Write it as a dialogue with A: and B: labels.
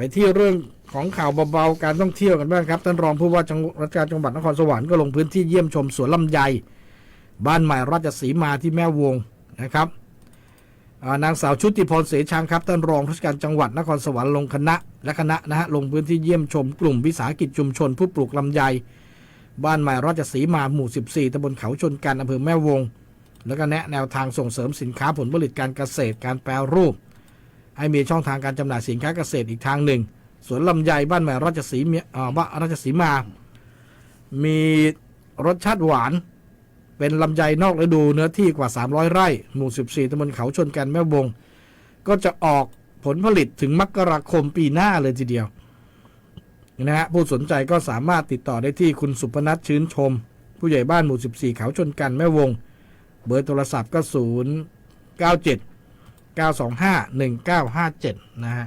A: ไปที่เรื่องของข่าวเบาๆการท่องเที่ยวกันบ้างครับท่านรองผู้ว่าจังราชการจังหวัดนครสวรรค์ก็ลงพื้นที่เยี่ยมชมสวนลำไย บ้านใหม่ราชสีมาที่แม่วงนะครับนางสาวชุติพรเสชางครับท่านรองราชการจังหวัดนครสวรรค์ลงคณะและคณะนะฮะลงพื้นที่เยี่ยมชมกลุ่มวิสาหกิจชุมชน ผู้ปลูกลำไย บ้านใหม่ราชสีมาหมู่ 14ตำบลเขาชนกันอำเภอแม่วง แล้วก็แนะแนวทางส่งเสริมสินค้าผลผลิตการเกษตรการแปรรูป ให้มีช่องทางการจำหน่ายสินค้าเกษตรอีกทางหนึ่ง สวนลำไยบ้านใหม่ราชสีมีอ่าบ้านราชสีมา มีรสชาติหวาน เป็นลำไยนอกฤดูเนื้อที่กว่า 300 ไร่ หมู่ 14ตำบลเขาชนกันแม่วงก็จะออกผลผลิตถึงมกราคมปีหน้าเลยทีเดียวนะฮะผู้สนใจก็สามารถติดต่อได้ที่คุณสุพนัทชื้นชม ผู้ใหญ่บ้านหมู่ 14 เขาชนกันแม่วง เบอร์โทรศัพท์ก็ 0 9 7 925 1957 นะฮะ